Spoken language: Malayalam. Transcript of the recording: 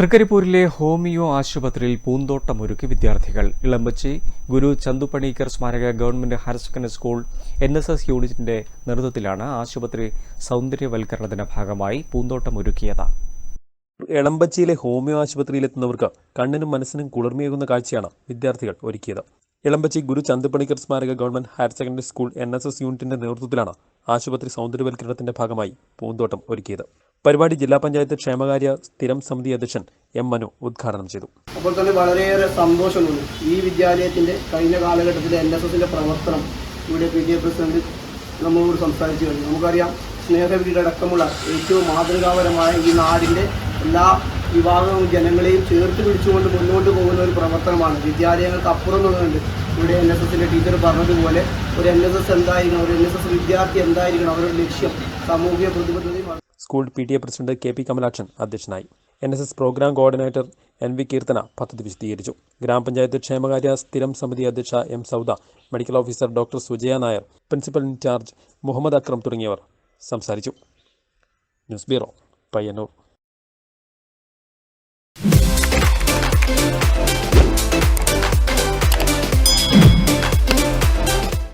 തൃക്കരിപ്പൂരിലെ ഹോമിയോ ആശുപത്രിയിൽ പൂന്തോട്ടമൊരുക്കി വിദ്യാർത്ഥികൾ. ഇളമ്പച്ചി ഗുരു ചന്തുപണീക്കർ സ്മാരക government higher secondary school N S S യൂണിറ്റിന്റെ നേതൃത്വത്തിലാണ് ആശുപത്രി സൗന്ദര്യവൽക്കരണത്തിന്റെ ഭാഗമായി പൂന്തോട്ടമൊരുക്കിയത്. ഇളമ്പച്ചിയിലെ ഹോമിയോ ആശുപത്രിയിലെത്തുന്നവർക്ക് കണ്ണിനും മനസ്സിനും കുളിർമയേകുന്ന കാഴ്ചയാണ് വിദ്യാർത്ഥികൾ ഒരുക്കിയത്. ഇളമ്പച്ചി ഗുരു ചന്തുപണിക്കർ സ്മാരക government higher secondary school N S S യൂണിറ്റിന്റെ നേതൃത്വത്തിലാണ് ആശുപത്രി സൗന്ദര്യവൽക്കരണത്തിന്റെ ഭാഗമായി പൂന്തോട്ടം ഒരുക്കിയത്. പരിപാടി ജില്ലാ പഞ്ചായത്ത് ക്ഷേമകാര്യ സ്ഥിരം സമിതി അധ്യക്ഷൻ എം മനു ഉദ്ഘാടനം ചെയ്തു. അപ്പോൾ തന്നെ വളരെയേറെ സന്തോഷമുണ്ട്. ഈ വിദ്യാലയത്തിന്റെ കഴിഞ്ഞ കാലഘട്ടത്തിലെ എൻ എസ് എസിന്റെ പ്രവർത്തനം ഇവിടെ പി ടി എ പ്രസിഡന്റ് നമ്മളോട് സംസാരിച്ചു കഴിഞ്ഞു. നമുക്കറിയാം സ്നേഹവീട് അടക്കമുള്ള ഏറ്റവും മാതൃകാപരമായ ഈ നാടിന്റെ എല്ലാ വിഭാഗവും ജനങ്ങളെയും ചേർത്ത് പിടിച്ചുകൊണ്ട് മുന്നോട്ട് പോകുന്ന ഒരു പ്രവർത്തനമാണ്. വിദ്യാലയങ്ങൾക്ക് അപ്പുറം നിന്നുകൊണ്ട് ഇവിടെ എൻ എസ് എസിന്റെ ടീച്ചർ പറഞ്ഞതുപോലെ ഒരു എൻ എസ് എസ് എന്തായിരിക്കണം ഒരു എൻ എസ് എസ് വിദ്യാർത്ഥി എന്തായിരിക്കണം അവരുടെ ലക്ഷ്യം സാമൂഹിക പ്രതിബദ്ധതയും school P T A president K P Kamalakshan അധ്യക്ഷനായി. N S S programme coordinator N V Keerthana പദ്ധതി വിശദീകരിച്ചു. ഗ്രാമപഞ്ചായത്ത് ക്ഷേമകാര്യ സ്ഥിരം സമിതി അധ്യക്ഷ M Sauda medical officer doctor Sujaya Nair principal in charge Muhammad Akram തുടങ്ങിയവർ സംസാരിച്ചു. News bureau Payyanur.